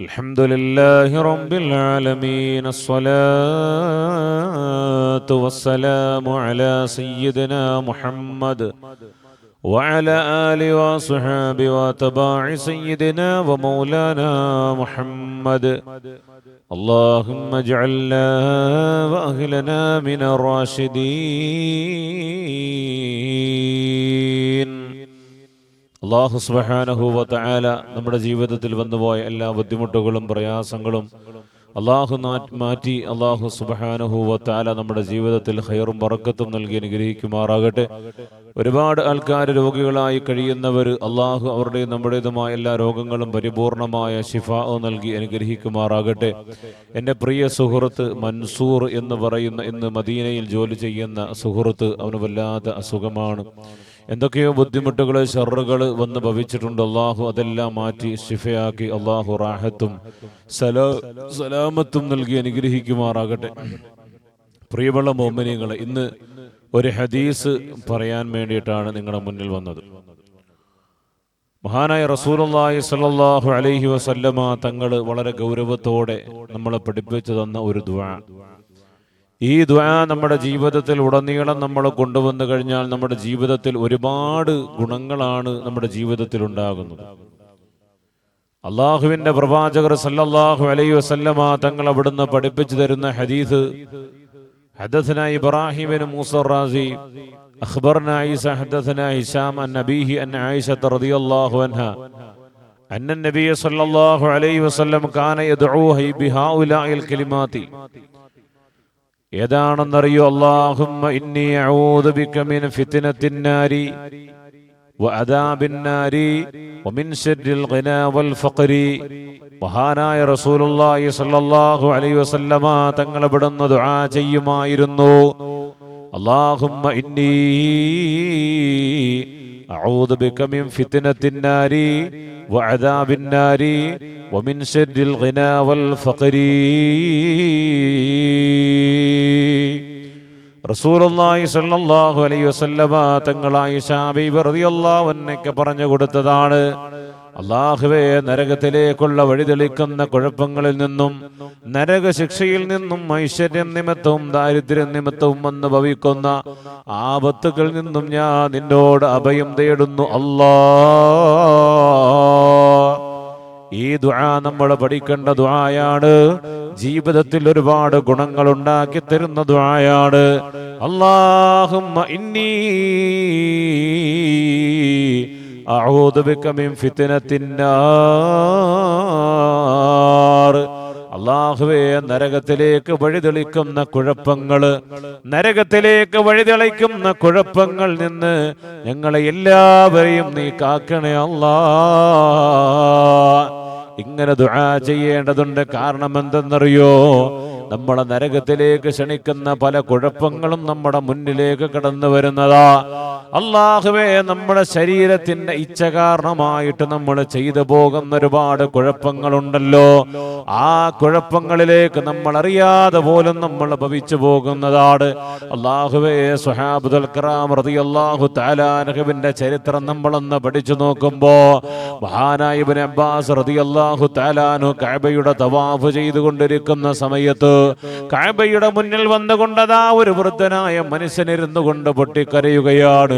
الحمد لله رب العالمين الصلاة والسلام على سيدنا محمد وعلى آله وصحبه وتباع سيدنا ومولانا محمد اللهم اجعلنا وأهلنا من الراشدين അള്ളാഹു സുബഹാനഹുവ തആല നമ്മുടെ ജീവിതത്തിൽ വന്നുപോയ എല്ലാ ബുദ്ധിമുട്ടുകളും പ്രയാസങ്ങളും അള്ളാഹു മാറ്റി അള്ളാഹു സുബഹാനഹുവ തആല നമ്മുടെ ജീവിതത്തിൽ ഹയറും പറക്കത്തും നൽകി അനുഗ്രഹിക്കുമാറാകട്ടെ. ഒരുപാട് ആൾക്കാർ രോഗികളായി കഴിയുന്നവർ അള്ളാഹു അവരുടെയും നമ്മുടേതുമായ എല്ലാ രോഗങ്ങളും പരിപൂർണമായ ശിഫാവ് നൽകി അനുഗ്രഹിക്കുമാറാകട്ടെ. എന്റെ പ്രിയ സുഹൃത്ത് മൻസൂർ എന്ന് പറയുന്ന ഇന്ന് മദീനയിൽ ജോലി ചെയ്യുന്ന സുഹൃത്ത് അവന് വല്ലാത്ത അസുഖമാണ്. എന്തൊക്കെയോ ബുദ്ധിമുട്ടുകൾ ഷെറുകൾ വന്ന് ഭവിച്ചിട്ടുണ്ട്. അള്ളാഹു അതെല്ലാം മാറ്റി ഷിഫയാക്കി അള്ളാഹു റാഹത്തും സലാ സലാമത്തും നൽകി അനുഗ്രഹിക്കുമാറാകട്ടെ. പ്രിയമുള്ള മോമിനിയങ്ങൾ ഇന്ന് ഒരു ഹദീസ് പറയാൻ വേണ്ടിയിട്ടാണ് നിങ്ങളുടെ മുന്നിൽ വന്നത്. മഹാനായ റസൂലുള്ളാഹി സ്വല്ലല്ലാഹു അലൈഹി വസല്ലമ തങ്ങൾ വളരെ ഗൗരവത്തോടെ നമ്മളെ പഠിപ്പിച്ചു തന്ന ഒരു ദുആ. ഈ ദ്വാ നമ്മുടെ ജീവിതത്തിൽ ഉടനീളം നമ്മൾ കൊണ്ടുവന്നു കഴിഞ്ഞാൽ നമ്മുടെ ജീവിതത്തിൽ ഒരുപാട് ഗുണങ്ങളാണ് നമ്മുടെ ജീവിതത്തിൽ ഉണ്ടാകുന്നത് അള്ളാഹുവിന്റെ പ്രവാചകർ സല്ലല്ലാഹു അലൈഹി വസല്ലമ തങ്ങൾ അവിടുന്ന് പഠിപ്പിച്ചു തരുന്ന ഹദീസ് حدثنا إبراهيم بن موسى الرازي أخبرنا عيسى حدثنا هشام عن أبيه أن عائشة رضي الله عنها أن النبي صلى الله عليه وسلم كان يدعو بهؤلاء الكلمات ഏതാണെന്നറിയോ അള്ളാഹുമ്മ ഇന്നി അഊദു ബിക മിൻ ഫിത്നത്തിൻ നാരി വഅദാബിൻ നാരി വമിൻ ശർരിൽ ഗിനാ വൽ ഫഖരി മഹാനായ റസൂലുള്ളാഹി സ്വല്ലല്ലാഹു അലൈഹി വസല്ലമ തങ്ങൾ ഇവിടുന്ന് ദുആ ചെയ്യുമായിരുന്നു അള്ളാഹുമ്മ ഇന്നി أعوذ بك من فتنة النار وعذاب النار ومن شر الغنى والفقر വസല്ലമ പറഞ്ഞു കൊടുത്തതാണ്. അള്ളാഹുവേ നരകത്തിലേക്കുള്ള വഴി തെളിക്കുന്ന കുഴപ്പങ്ങളിൽ നിന്നും നരക ശിക്ഷയിൽ നിന്നും ഐശ്വര്യം നിമിത്തവും ദാരിദ്ര്യം നിമിത്തവും വന്ന് ഭവിക്കുന്ന ആപത്തുകളിൽ നിന്നും ഞാൻ നിന്നോട് അഭയം തേടുന്നു. അല്ലാ ഈ ദുആ നമ്മൾ പഠിക്കേണ്ട ദുആയാണ്. ജീവിതത്തിൽ ഒരുപാട് ഗുണങ്ങൾ ഉണ്ടാക്കി തരുന്ന ദുആയാണ്. അല്ലാഹുമ്മ ഇന്നി അഊദു ബിക മിൻ ഫിത്നത്തിന്നാർ അള്ളാഹുവേ നരകത്തിലേക്ക് വഴിതെളിക്കുന്ന കുഴപ്പങ്ങൾ നരകത്തിലേക്ക് വഴിതെളിക്കുന്ന കുഴപ്പങ്ങൾ നിന്ന് ഞങ്ങളെ എല്ലാവരെയും നീ കാക്കണേ അല്ലാ ഇങ്ങനെ ദുആ ചെയ്യേണ്ടതുണ്ട്. കാരണം എന്തെന്നറിയോ? നമ്മളെ നരകത്തിലേക്ക് ക്ഷണിക്കുന്ന പല കുഴപ്പങ്ങളും നമ്മുടെ മുന്നിലേക്ക് കടന്നു വരുന്നതാ. അള്ളാഹുവേ നമ്മുടെ ശരീരത്തിന്റെ ഇച്ഛ കാരണമായിട്ട് നമ്മൾ ചെയ്തു പോകുന്ന ഒരുപാട് കുഴപ്പങ്ങളുണ്ടല്ലോ. ആ കുഴപ്പങ്ങളിലേക്ക് നമ്മൾ അറിയാതെ പോലും നമ്മൾ ഭവിച്ചു പോകുന്നതാണ്. അള്ളാഹുവേ സുഹാബുദൽ റളിയല്ലാഹു താലാനഹുവിന്റെ ചരിത്രം നമ്മളൊന്ന് പഠിച്ചു നോക്കുമ്പോ മഹാനായിബിൻ അബ്ബാസ് റതി അള്ളാഹു താലാനു കഅബയുടെ തവാഫ് ചെയ്തുകൊണ്ടിരിക്കുന്ന സമയത്ത് കഅബയുടെ മുന്നിൽ വന്നുകൊണ്ടതാ ഒരു വൃദ്ധനായ മനുഷ്യനിരുന്നു കൊണ്ട് പൊട്ടിക്കരയുകയാണ്.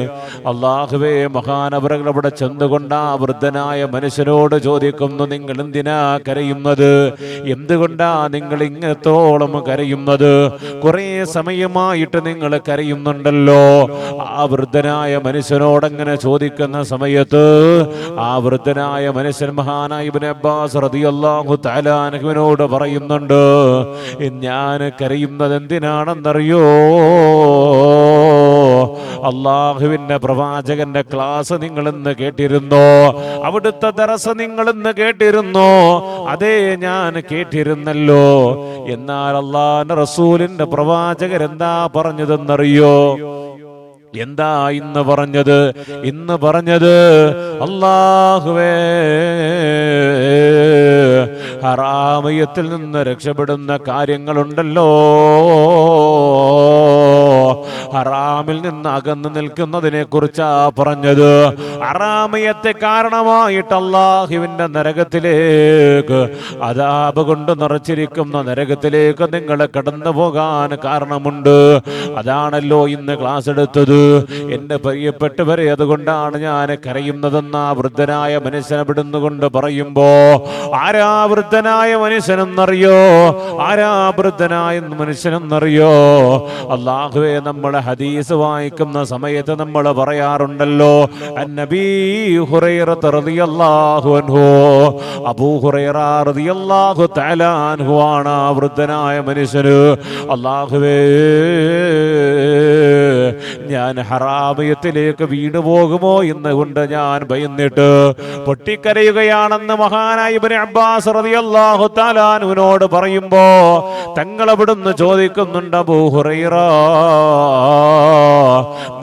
അള്ളാഹുവേ മഹാനവരകൾ അവിടെ ചെന്നുകൊണ്ട് ആ വൃദ്ധനായ മനുഷ്യനോട് ചോദിക്കുന്നു നിങ്ങൾ എന്തിനാ കരയുന്നത്? എന്തുകൊണ്ടാ നിങ്ങൾ ഇങ്ങനത്തോളം കരയുന്നത്? കുറെ സമയമായിട്ട് നിങ്ങൾ കരയുന്നുണ്ടല്ലോ. ആ വൃദ്ധനായ മനുഷ്യനോടങ്ങനെ ചോദിക്കുന്ന സമയത്ത് ആ വൃദ്ധനായ മനുഷ്യൻ മഹാനായ അബ്ബാസ് റളിയല്ലാഹു തആല അൻഹുവിനോട് പറയുന്നുണ്ട് ഞാൻ കരയുന്നത് എന്തിനാണെന്നറിയോ അള്ളാഹുവിന്റെ പ്രവാചകന്റെ ക്ലാസ് നിങ്ങൾ ഇന്ന് കേട്ടിരുന്നോ? അവിടുത്തെ ദറസ് നിങ്ങൾ ഇന്ന് കേട്ടിരുന്നോ? അതേ ഞാൻ കേട്ടിരുന്നല്ലോ. എന്നാൽ അള്ളാഹ് റസൂലിന്റെ പ്രവാചകർ എന്താ പറഞ്ഞതെന്നറിയോ? എന്താ ഇന്ന് പറഞ്ഞത്? ഇന്ന് പറഞ്ഞത് അള്ളാഹുവേ ഹറാമയത്തിൽ നിന്ന് രക്ഷപ്പെടുന്ന കാര്യങ്ങളുണ്ടല്ലോ. ഹറാമിൽ നിന്ന് അകന്നു നിൽക്കുന്നതിനെ കുറിച്ചാ പറഞ്ഞത്. അറാമയത്തെ കാരണമായിട്ട് അള്ളാഹുവിന്റെ നരകത്തിലേക്ക് അതാപ് കൊണ്ട് നിറച്ചിരിക്കുന്ന നരകത്തിലേക്ക് നിങ്ങൾ കടന്നു പോകാൻ കാരണമുണ്ട്. അതാണല്ലോ ഇന്ന് ക്ലാസ് എടുത്തത്. എന്റെ പ്രിയപ്പെട്ടവരെ അതുകൊണ്ടാണ് ഞാൻ കരയുന്നതെന്ന വൃദ്ധനായ മനുഷ്യനെ വിടുന്നുകൊണ്ട് പറയുമ്പോ ആരാ വൃദ്ധനായ മനുഷ്യനെന്നറിയോ? ആരാ വൃദ്ധനായ മനുഷ്യനെന്നറിയോ? അള്ളാഹുവെ നമ്മളെ ഹദീസ് വായിക്കുന്ന സമയത്ത് നമ്മൾ പറയാറുണ്ടല്ലോ ആണ് വൃദ്ധനായ മനുഷ്യന്. അള്ളാഹുവേ ഞാൻ ഹറാമയത്തിലേക്ക് വീണു പോകുമോ? എന്ന് കൊണ്ട് ഞാൻ ഭയന്നിട്ട് പൊട്ടിക്കരയുകയാണെന്ന് മഹാനായി അബ്ബാസ് റതിയല്ലാഹു താലാനുവിനോട് പറയുമ്പോ തങ്ങളവിടുന്ന് ചോദിക്കുന്നുണ്ട് അബൂ ഹുറൈറ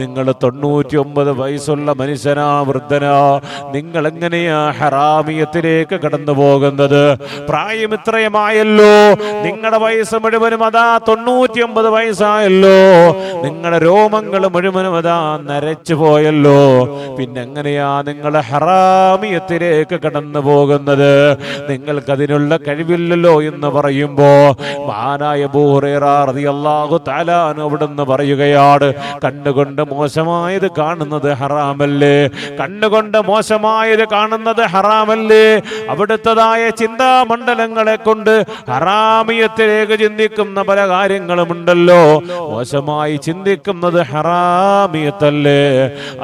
നിങ്ങൾ തൊണ്ണൂറ്റി ഒമ്പത് വയസ്സുള്ള മനുഷ്യനാ വൃദ്ധനാ. നിങ്ങൾ എങ്ങനെയാ ഹറാമിയത്തിലേക്ക് കടന്നു പോകുന്നത്? പ്രായം ഇത്രയുമായല്ലോ. നിങ്ങളുടെ വയസ്സ് മുഴുവനും അതാ തൊണ്ണൂറ്റി ഒമ്പത് വയസ്സായല്ലോ. നിങ്ങളുടെ രോമങ്ങൾ മുഴുവനും അതാ നരച്ചു പോയല്ലോ. പിന്നെ എങ്ങനെയാ നിങ്ങൾ ഹറാമിയത്തിലേക്ക് കടന്നു പോകുന്നത്? നിങ്ങൾക്ക് അതിനുള്ള കഴിവില്ലല്ലോ എന്ന് പറയുമ്പോ മാനായ മഹാനായ ബൂഹുറേറാഹു താലാൻ അവിടുന്ന് പറയുകയാണ്. കണ്ണുകൊണ്ട് മോശമായത് കാണുന്നത് ഹറാമല്ലേ? കണ്ണുകൊണ്ട് മോശമായത് കാണുന്നത് ഹറാമല്ലേ? അവിടുത്തതായ ചിന്താമണ്ഡലങ്ങളെ കൊണ്ട് ഹറാമിയത്തിലേക്ക് ചിന്തിക്കുന്ന പല കാര്യങ്ങളുമുണ്ടല്ലോ. മോശമായി ചിന്തിക്കുന്നത് ഹറാമിയത്തല്ലേ?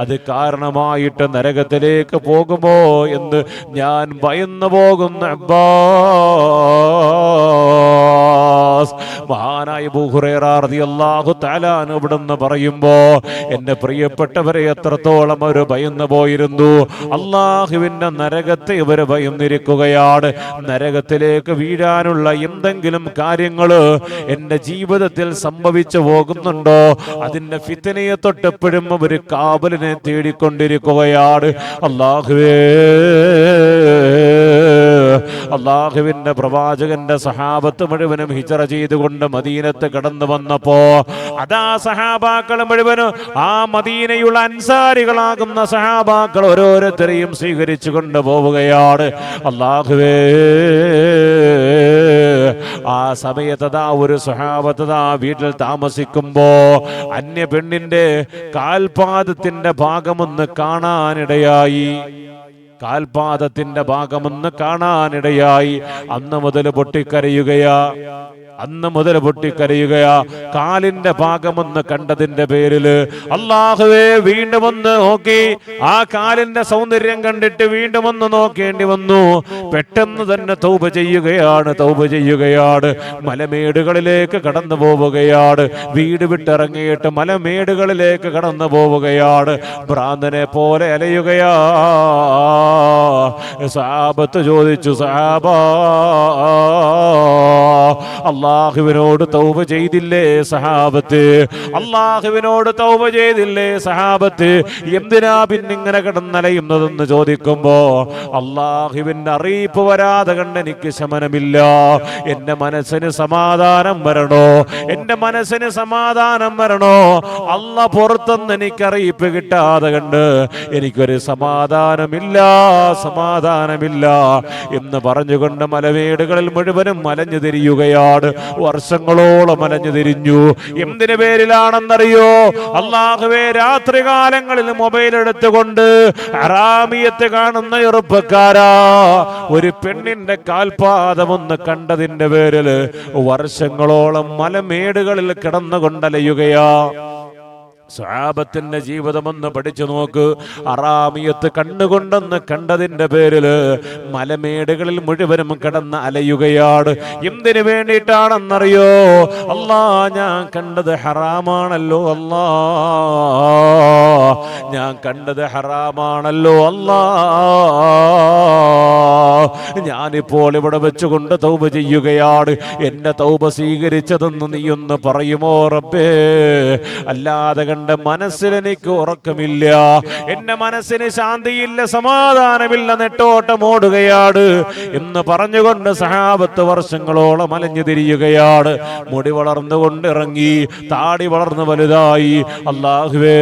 അത് കാരണമായിട്ട് നരകത്തിലേക്ക് പോകുമോ എന്ന് ഞാൻ ഭയന്നു പോകുന്ന അബ്ബാസ് മഹാനായ ബൂഹുറേറാഹു താലാൻ ഇവിടുന്ന് പറയുമ്പോ എന്റെ പ്രിയപ്പെട്ടവരെ എത്രത്തോളം അവർ ഭയന്നു പോയിരുന്നു. അള്ളാഹുവിന്റെ നരകത്തെ ഇവർ ഭയന്നിരിക്കുകയാണ്. നരകത്തിലേക്ക് വീഴാനുള്ള എന്തെങ്കിലും കാര്യങ്ങൾ എന്റെ ജീവിതത്തിൽ സംഭവിച്ചു പോകുന്നുണ്ടോ? അതിന്റെ ഫിത്തനയെ തൊട്ടെപ്പോഴും അവർ കാബലിനെ തേടിക്കൊണ്ടിരിക്കുകയാണ്. അള്ളാഹുവേ അള്ളാഹുവിന്റെ പ്രവാചകന്റെ സഹാബത്ത് മുഴുവനും ഹിജറ ചെയ്തുകൊണ്ട് മദീനത്ത് കടന്നു വന്നപ്പോ അതാ സഹാബാക്കൾ മുഴുവനും ആ മദീനയുള്ള അൻസാരികളാകുന്ന സഹാബാക്കൾ ഓരോരുത്തരെയും സ്വീകരിച്ചു കൊണ്ട് പോവുകയാണ്. അള്ളാഹുവേ ആ സമയത്ത് അതാ ഒരു സഹാബത്ത് ആ വീട്ടിൽ താമസിക്കുമ്പോ അന്യ പെണ്ണിന്റെ കാൽപാദത്തിന്റെ ഭാഗമൊന്ന് കാണാനിടയായി. കാൽപാദത്തിന്റെ ഭാഗമൊന്ന് കാണാനിടയായി. അന്ന് മുതൽ പൊട്ടിക്കരയുകയാ. അന്ന് മുതൽ പൊട്ടിക്കരയുകയാ. കാലിന്റെ ഭാഗമൊന്ന് കണ്ടതിന്റെ പേരിൽ അള്ളാഹുവേ വീണ്ടും ഒന്ന് നോക്കി. ആ കാലിന്റെ സൗന്ദര്യം കണ്ടിട്ട് വീണ്ടും ഒന്ന് നോക്കേണ്ടി വന്നു. പെട്ടെന്ന് തന്നെ തൗപ ചെയ്യുകയാണ് തൗപ ചെയ്യുകയാണ്. മലമേടുകളിലേക്ക് കടന്നു പോവുകയാണ്. വീട് വിട്ടിറങ്ങിയിട്ട് മലമേടുകളിലേക്ക് കടന്നു പോവുകയാണ്. ഭ്രാന്തനെ പോലെ അലയുകയാ. സാബത്ത് ചോദിച്ചു സാബ അള്ളാഹുവിനോട് തൗബ ചെയ്തില്ലേ സഹാബത്ത്? അള്ളാഹുവിനോട് തൗബ ചെയ്തില്ലേ സഹാബത്ത്? എന്തിനാ പിന്നിങ്ങനെ കിടന്നലയുന്നതെന്ന് ചോദിക്കുമ്പോ അള്ളാഹുവിന്റെ അറിയിപ്പ് വരാതെ കണ്ട് എനിക്ക് ശമനമില്ല. എന്റെ മനസ്സിന് സമാധാനം വരണോ? എന്റെ മനസ്സിന് സമാധാനം വരണോ? അല്ല പുറത്തുനിന്ന് എനിക്ക് അറിയിപ്പ് കിട്ടാതെ കണ്ട് എനിക്കൊരു സമാധാനമില്ല. സമാധാനമില്ല എന്ന് പറഞ്ഞുകൊണ്ട് മലവേടുകളിൽ മുഴുവനും മലഞ്ഞു തിരിയുകയാണ്. വർഷങ്ങളോളം മലഞ്ഞു തിരിഞ്ഞു. എന്തിന് പേരിലാണെന്നറിയോ? അള്ളാഹുവേ രാത്രി കാലങ്ങളിൽ മൊബൈൽ എടുത്തുകൊണ്ട് അറാമിയത്ത് കാണുന്ന ചെറുപ്പക്കാരാ. ഒരു പെണ്ണിന്റെ കാൽപാദമൊന്ന് കണ്ടതിന്റെ പേരിൽ വർഷങ്ങളോളം മലമേടുകളിൽ കിടന്നുകൊണ്ടലയുകയാ. സ്വഹാബത്തിന്റെ ജീവിതമൊന്ന് പഠിച്ചു നോക്ക്. അറാമിയത്ത് കണ്ണുകൊണ്ടെന്ന് കണ്ടതിന്റെ പേരിൽ മലമേടുകളിൽ മുഴുവനും കിടന്ന് അലയുകയാണ്. എന്തിനു വേണ്ടിയിട്ടാണെന്നറിയോ? അല്ലാ ഞാൻ കണ്ടത് ഹറാമാണല്ലോ അല്ലാ. ഞാൻ കണ്ടത് ഹറാമാണല്ലോ അല്ലാ. ഞാനിപ്പോൾ ഇവിടെ വെച്ചുകൊണ്ട് തൗബ ചെയ്യുകയാണ്. എന്റെ തൗബ സ്വീകരിച്ചതെന്ന് നീ ഒന്ന് പറയുമോ റബ്ബേ? അല്ലാതെ കണ്ട് എന്റെ മനസ്സിൽ എനിക്ക് ഉറക്കമില്ല. എന്റെ മനസ്സിന് ശാന്തിയില്ല സമാധാനമില്ല നെട്ടോട്ടം ഓടുകയാണ് എന്ന് പറഞ്ഞുകൊണ്ട് സഹാബത്ത് വർഷങ്ങളോളം അലഞ്ഞു തിരിയുകയാണ്. മുടി വളർന്നുകൊണ്ട് ഇറങ്ങി താടി വളർന്നു വലുതായി. അള്ളാഹുവേ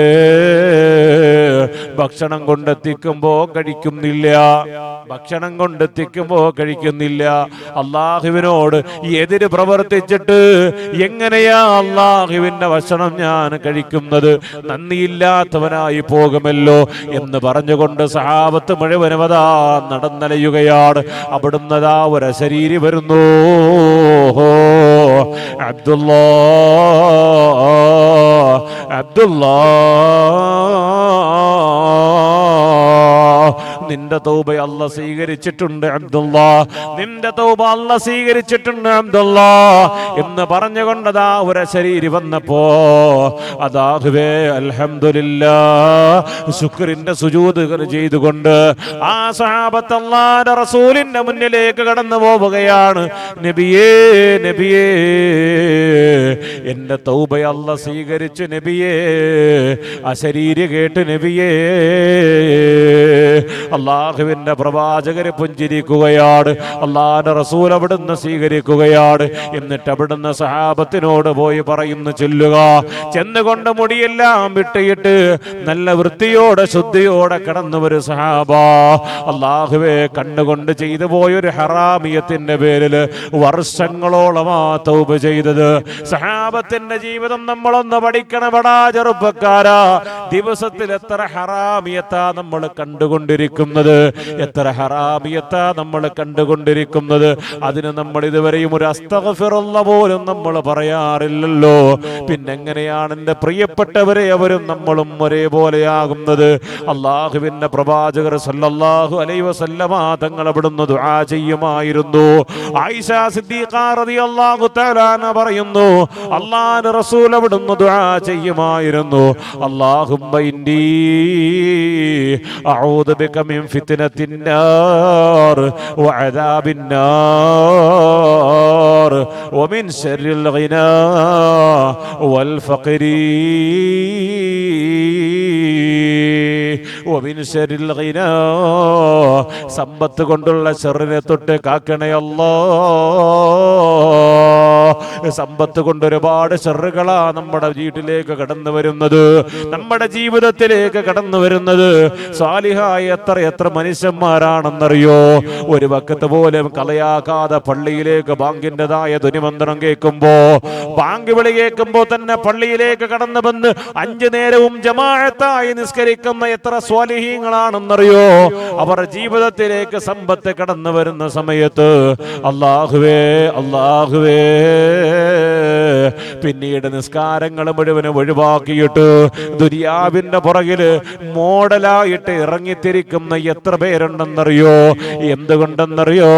ഭക്ഷണം കൊണ്ടെത്തിക്കുമ്പോ കഴിക്കുന്നില്ല. ഭക്ഷണം കൊണ്ടെത്തിക്കുമ്പോ കഴിക്കുന്നില്ല. അള്ളാഹുവിനോട് എതിര് പ്രവർത്തിച്ചിട്ട് എങ്ങനെയാ അള്ളാഹുവിന്റെ ഭക്ഷണം ഞാൻ കഴിക്കുന്നത്? നന്ദിയില്ലാത്തവനായി പോകുമല്ലോ എന്ന് പറഞ്ഞുകൊണ്ട് സഹാബത്ത് മുഴുവനുമതാ നടന്നലയുകയാണ്. അവിടുന്നതാ ഒരു ശരീരി വരുന്നു അബ്ദുല്ലാ. അബ്ദുല്ലാ. തൗബ അല്ല സ്വീകരിച്ചിട്ടുണ്ട് അബ്ദുള്ള നിന്റെ തൗബ അല്ല സ്വീകരിച്ചിട്ടുണ്ട് അബ്ദുള്ള എന്ന് പറഞ്ഞുകൊണ്ടതാ ഒരു ശരീരി വന്നപ്പോ അതാഹുവേ അൽഹംദുലില്ല. ശുക്രിന്റെ സുജൂത് ചെയ്തുകൊണ്ട് ആ സഹാബത്ത് അല്ലാന്റെ റസൂലിന്റെ മുന്നിലേക്ക് കടന്നു പോവുകയാണ്. നബിയേ നബിയേ എന്റെ തൗബ അല്ല സ്വീകരിച്ചു നബിയേ അശരീരി കേട്ട് നബിയേ അള്ളാഹുവിന്റെ പ്രവാചകരെ പുഞ്ചിരിക്കുകയാണ്. അള്ളാഹിന്റെ റസൂൽ അവിടുന്ന് സ്വീകരിക്കുകയാണ്. എന്നിട്ട് അവിടുന്ന് സഹാബത്തിനോട് പോയി പറയുന്നു ചൊല്ലുക. ചെന്നുകൊണ്ട് മുടിയെല്ലാം വിട്ടിയിട്ട് നല്ല വൃത്തിയോടെ ശുദ്ധിയോടെ കിടന്നു ഒരു സഹാബ. അള്ളാഹുവെ കണ്ണുകൊണ്ട് ചെയ്തു പോയൊരു ഹറാമിയത്തിന്റെ പേരിൽ വർഷങ്ങളോളം ആ തൗബ ചെയ്തത്. സഹാബത്തിന്റെ ജീവിതം നമ്മളൊന്ന് പഠിക്കണമടാ ചെറുപ്പക്കാരാ. ദിവസത്തിൽ എത്ര ഹറാമിയത്താ നമ്മൾ കണ്ടുകൊണ്ടിരിക്കുന്നത് എത്ര ഹറാമിയത്ത നമ്മൾ കണ്ടുകൊണ്ടിരിക്കുന്നത്. അതിന് നമ്മൾ ഇതുവരെയും ഒരു അസ്തകഫിറുള്ള പോലും നമ്മൾ പറയാറില്ലല്ലോ. പിന്നെങ്ങനെയാണ് എന്റെ പ്രിയപ്പെട്ടവരെ അവരും നമ്മളും ഒരേപോലെയാകുന്നത്. അള്ളാഹുവിന്റെ പ്രവാചകർ സല്ലല്ലാഹു അലൈഹി വസല്ലമ തങ്ങൾ അവിടുന്ന് ദുആ ചെയ്യുമായിരുന്നു. ആയിഷ സിദ്ദീഖ റളിയല്ലാഹു തആല പറയുന്നു അള്ളാഹുവിന്റെ റസൂൽ അവിടുന്ന് ദുആ ചെയ്യുമായിരുന്നു. അല്ലാഹുമ്മ ഇന്നി അഊദു ബിക മിൻ ഫിത്നത്തിൻ നാർ വഅദാബിൻ നാർ ومن شر الغنى والفقر ومن شر الغنى സമ്പത്ത് കൊണ്ടുള്ള ചെറിനെ തൊട്ട് കാക്കണയല്ലോ സമ്പത്ത് കൊണ്ട് ഒരുപാട് ചെറുകളാ നമ്മുടെ വീട്ടിലേക്ക് കടന്നു വരുന്നത്. നമ്മുടെ ജീവിതത്തിലേക്ക് കടന്നു വരുന്നത്. സാലിഹായ എത്ര എത്ര മനുഷ്യന്മാരാണെന്നറിയോ? ഒരു വക്കത്ത് പോലും കളയാക്കാതെ പള്ളിയിലേക്ക് ബാങ്കിന്റെതായ ധ്വനിമന്ത്രം കേൾക്കുമ്പോ ബാങ്ക് വിളി കേൾക്കുമ്പോ തന്നെ പള്ളിയിലേക്ക് കടന്നു വന്ന് അഞ്ചു നേരവും ജമാഅത്തായി നിസ്കരിക്കുന്ന എത്ര സ്വാലിഹീങ്ങളാണെന്നറിയോ? അവർ ജീവിതത്തിലേക്ക് സമ്പത്ത് കടന്നു വരുന്ന സമയത്ത് അള്ളാഹുവേ അള്ളാഹുവേ é പിന്നീട് നിസ്കാരങ്ങൾ മുഴുവനും ഒഴിവാക്കിയിട്ട് ദുര്യാവിന്റെ പുറകിൽ മോഡലായിട്ട് ഇറങ്ങിത്തിരിക്കുന്ന എത്ര പേരുണ്ടെന്നറിയോ? എന്തുകൊണ്ടെന്നറിയോ?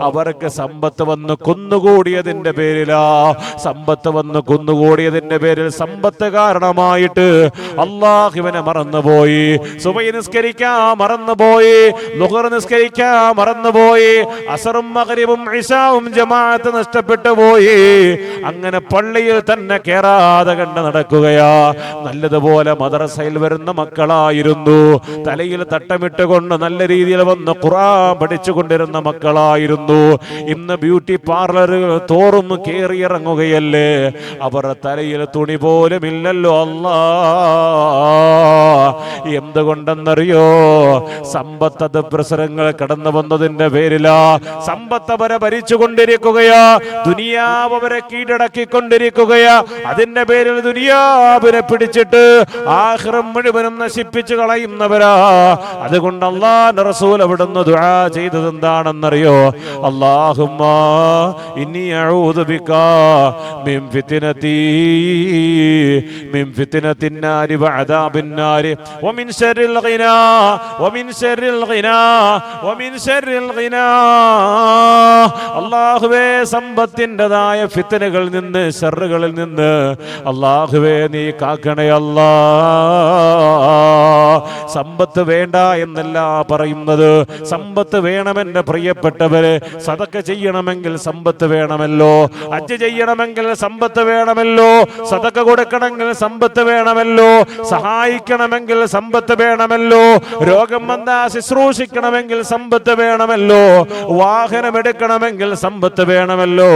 അവർക്ക് സമ്പത്ത് വന്ന് കുന്നുകൂടിയതിന്റെ പേരിലാ. സമ്പത്ത് വന്ന് കുന്നുകൂടിയതിന്റെ പേരിൽ സമ്പത്ത് കാരണമായിട്ട് അള്ളാഹുവിനെ മറന്നുപോയി. സുബൈ നിസ്കരിക്കാ മറന്നുപോയി. ലുഹർ നിസ്കരിക്കാ മറന്നുപോയി. അസറും മകരിവും ഇഷാവും ജമാഅത്ത് നഷ്ടപ്പെട്ടു പോയി. അങ്ങനെ പള്ളിയിൽ തന്നെ കേറാതെ കണ്ട് നടക്കുകയാ. നല്ലതുപോലെ മദ്രസയിൽ വരുന്ന മക്കളായിരുന്നു. തലയിൽ തട്ടമിട്ടുകൊണ്ട് നല്ല രീതിയിൽ വന്ന് ഖുറാൻ പഠിച്ചുകൊണ്ടിരുന്ന മക്കളായിരുന്നു. ഇന്ന് ബ്യൂട്ടി പാർലറുകൾ തോറും കേറിയിറങ്ങുകയല്ലേ? അവരുടെ തലയിൽ തുണി പോലും ഇല്ലല്ലോ അല്ല. എന്തുകൊണ്ടെന്നറിയോ? സമ്പത്തത് പ്രസരങ്ങൾ കടന്നു വന്നതിന്റെ പേരിലാ. സമ്പത്ത് അവരെ ഭരിച്ചുകൊണ്ടിരിക്കുകയാ. ദുനിയാവ് അവരെ കീഴടക്കിക്കൊണ്ടിരിക്കുകയാ അതിന്റെ പേരിൽ ദുനിയാവിനെ പിടിച്ചിട്ട് ആഹ്റം മുഴുവനും നശിപ്പിച്ചു കളയുന്നവരാ. അതുകൊണ്ട് അല്ലാഹു റസൂൽ അവിടുന്ന് ദുആ ചെയ്തത് എന്താണെന്നറിയോ? അള്ളാഹുമ്മ ഇനി അഊദു ബിക മിൻ ഫിത്നതി മിൻ ഫിത്നതി നാരി വഅദാബിൻ നാരി. വമിൻ ശർരിൽ ഗിനാ വമിൻ ശർരിൽ ഗിനാ വമിൻ ശർരിൽ ഗിനാ. അല്ലാഹുവേ സമ്പത്തിന്റെതായ ഫിത്തനുകളിൽ നിന്ന് നിന്ന് ഷെറുകളിൽ നിന്ന് അള്ളാഹുവേ നീ കാക്കണേ സമ്പത്ത് വേണ്ട എന്നല്ല പറയുന്നത്. സമ്പത്ത് വേണമെന്റെ പ്രിയപ്പെട്ടവര് സതക്ക ചെയ്യണമെങ്കിൽ സമ്പത്ത് വേണമല്ലോ. അജ് ചെയ്യണമെങ്കിൽ സമ്പത്ത് വേണമല്ലോ. സതക്ക കൊടുക്കണമെങ്കിൽ സമ്പത്ത് വേണമല്ലോ. സഹായിക്കണമെങ്കിൽ സമ്പത്ത് വേണമല്ലോ. രോഗം വന്ന ശുശ്രൂഷിക്കണമെങ്കിൽ സമ്പത്ത് വേണമല്ലോ. വാഹനം എടുക്കണമെങ്കിൽ സമ്പത്ത് വേണമല്ലോ.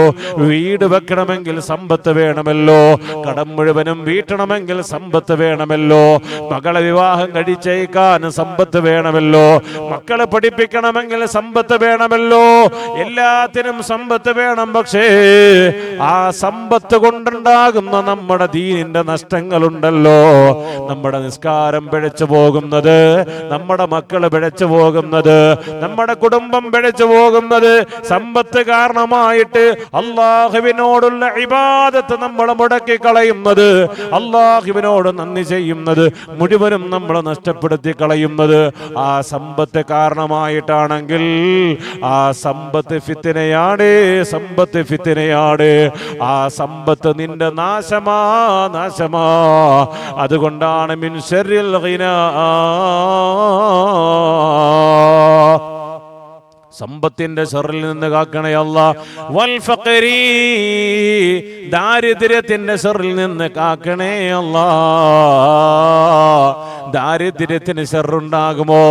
വീട് വെക്കണമെങ്കിൽ സമ്പത്ത് വേണമല്ലോ. കടം മുഴുവനും വീട്ടണമെങ്കിൽ സമ്പത്ത് വേണമല്ലോ. മകളെ വിവാഹം കഴിച്ചേക്കാൻ സമ്പത്ത് വേണമല്ലോ. മക്കളെ പഠിപ്പിക്കണമെങ്കിൽ സമ്പത്ത് വേണമല്ലോ. എല്ലാത്തിനും സമ്പത്ത് വേണം പക്ഷേ ആ സമ്പത്ത് കൊണ്ടുണ്ടാകുന്ന നമ്മുടെ ദീനിന്റെ നഷ്ടങ്ങളുണ്ടല്ലോ. നമ്മുടെ നിസ്കാരം പിഴച്ചു പോകുന്നത് നമ്മുടെ മക്കൾ പിഴച്ചു പോകുന്നത് നമ്മുടെ കുടുംബം പിഴച്ചു പോകുന്നത് സമ്പത്ത് കാരണമായിട്ട് അള്ളാഹുവിനോടുള്ള ഇബാദത്ത് നമ്മൾ മുടക്കി കളയുന്നത് അള്ളാഹുവിനോട് നന്ദി ചെയ്യുന്നത് മുഴുവനും നമ്മൾ നഷ്ടപ്പെടുത്തി കളയുന്നത്. ആ സമ്പത്ത് കാരണമായിട്ടാണെങ്കിൽ ആ സമ്പത്ത് ഫിത്തിനെയാണ് സമ്പത്ത് ഫിത്തിനെയാണ്. ആ സമ്പത്ത് നിന്റെ നാശമാ നാശമാ. അതുകൊണ്ടാണ് മിൻ ശർരിൽ ഗിനാ. സമ്പത്തിന്റെ ഷറിൽ നിന്ന് കാക്കണേ അല്ല. വൽ ഫഖരി ദാരിദ്ര്യത്തിന്റെ ഷറിൽ നിന്ന് കാക്കണേ അല്ല. ദാരിദ്ര്യത്തിന് ഷെറുണ്ടാകുമോ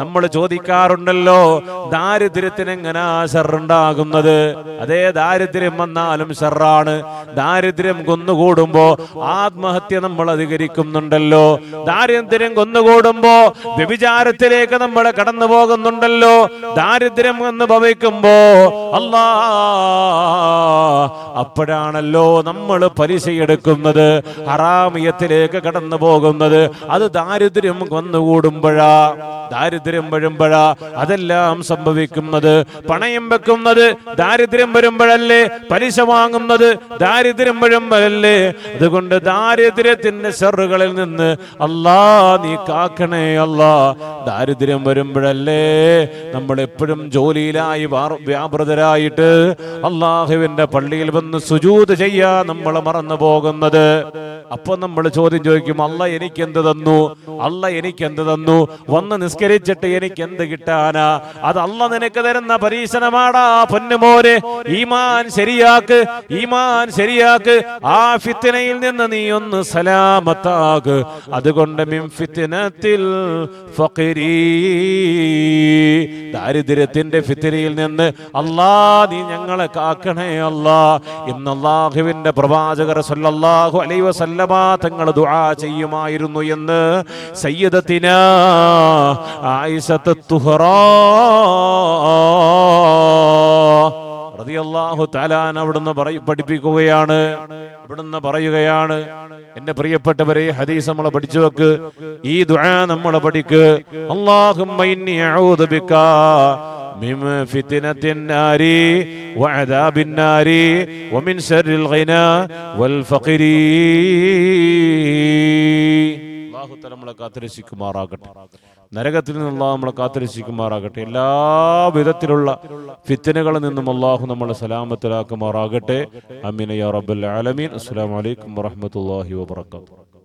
നമ്മൾ ചോദിക്കാറുണ്ടല്ലോ ദാരിദ്ര്യത്തിന് എങ്ങനാ ഷെറുണ്ടാകുന്നത് അതേ ദാരിദ്ര്യം വന്നാലും ഷെറാണ് ദാരിദ്ര്യം കൊന്നുകൂടുമ്പോ ആത്മഹത്യ നമ്മൾ അധികരിക്കുന്നുണ്ടല്ലോ. ദാരിദ്ര്യം കൊന്നുകൂടുമ്പോ വ്യഭിചാരത്തിലേക്ക് നമ്മൾ കടന്നു പോകുന്നുണ്ടല്ലോ ദാരിദ്ര്യം എന്ന് ഭവിക്കുമ്പോ അല്ലാ അപ്പോഴാണല്ലോ നമ്മൾ പലിശയെടുക്കുന്നത് ഹറാമിയത്തിലേക്ക് കടന്നു പോകുന്നത് അത് ദാരിദ്ര്യം വന്നുകൂടുമ്പോഴാ ദാരിദ്ര്യം വരുമ്പോഴാ അതെല്ലാം സംഭവിക്കുന്നത്. പണയം വെക്കുന്നത് ദാരിദ്ര്യം വരുമ്പോഴല്ലേ പലിശ വാങ്ങുന്നത് ദാരിദ്ര്യം വരുമ്പോഴല്ലേ. അതുകൊണ്ട് ദാരിദ്ര്യത്തിന്റെ സെറുകളിൽ നിന്ന് അല്ലാ നീ കാക്കണേ അല്ലാ ദാരിദ്ര്യം വരുമ്പോഴല്ലേ നമ്മൾ എപ്പോഴും ജോലിയിലായി വ്യാപൃതരായിട്ട് അള്ളാഹുവിന്റെ പള്ളിയിൽ വന്ന് സുജൂത് ചെയ്യാ നമ്മൾ മറന്നു പോകുന്നത് അപ്പൊ നമ്മൾ ചോദ്യം ചോദിക്കും അല്ല എനിക്ക് എന്ത് തന്നു? അല്ല എനിക്ക് എന്ത് തന്നു? വന്ന് നിസ്കരിച്ചിട്ട് എനിക്ക് എന്ത് കിട്ടാനാ? അത് അല്ല നിനക്ക് തരുന്ന പരീക്ഷണമാടാ പൊന്നുമോരെ ഈമാൻ ശരിയാക്ക് ഈമാൻ ശരിയാക്ക്. ആ ഫിത്തിനയിൽ നിന്ന് നീ ഒന്ന് സലാമത്താക്. അതുകൊണ്ട് മിംഫിത്തിനത്തിൽ ദാരിദ്ര്യത്തിന്റെ ഫിത്തിനയിൽ നിന്ന് അല്ലാ നീ ഞങ്ങളെ കാക്കണേ അല്ലാ. ഇന്ന് അള്ളാഹുവിന്റെ പ്രവാചകർ സല്ലല്ലാഹു അലൈഹി വസല്ലമ തങ്ങൾ ദുആ ചെയ്യുമായിരുന്നു എന്ന് സയ്യദത്തിന ആയിഷത്ത് അവിടുന്ന് പറയ പഠിപ്പിക്കുകയാണ് അവിടുന്ന് പറയുകയാണ്. എന്റെ പ്രിയപ്പെട്ടവരെ ഹദീസ് നമ്മളെ പഠിച്ചു വെക്ക്. ഈ ദുആ നമ്മളെ പഠിക്ക്. അല്ലാഹുമ്മ ബിക മിൻ നാരി വഅദാബിൻ നാരി വമിൻ ഗിനാ വൽ തആല നമ്മളെ കാത്തിരക്ഷിക്കുമാറാകട്ടെ. നരകത്തിൽ നിന്ന് അള്ളാഹു നമ്മളെ കാത്തിരക്ഷിക്കുമാറാകട്ടെ. എല്ലാ വിധത്തിലുള്ള ഫിത്തനുകളിൽ നിന്നും അള്ളാഹു നമ്മളെ സലാമത്തിലാക്കുമാറാകട്ടെ. അമീന യാ റബ്ബൽ ആലമീൻ. അസ്സലാമു അലൈക്കും വറഹ്മത്തുള്ളാഹി വബറകാതുഹു.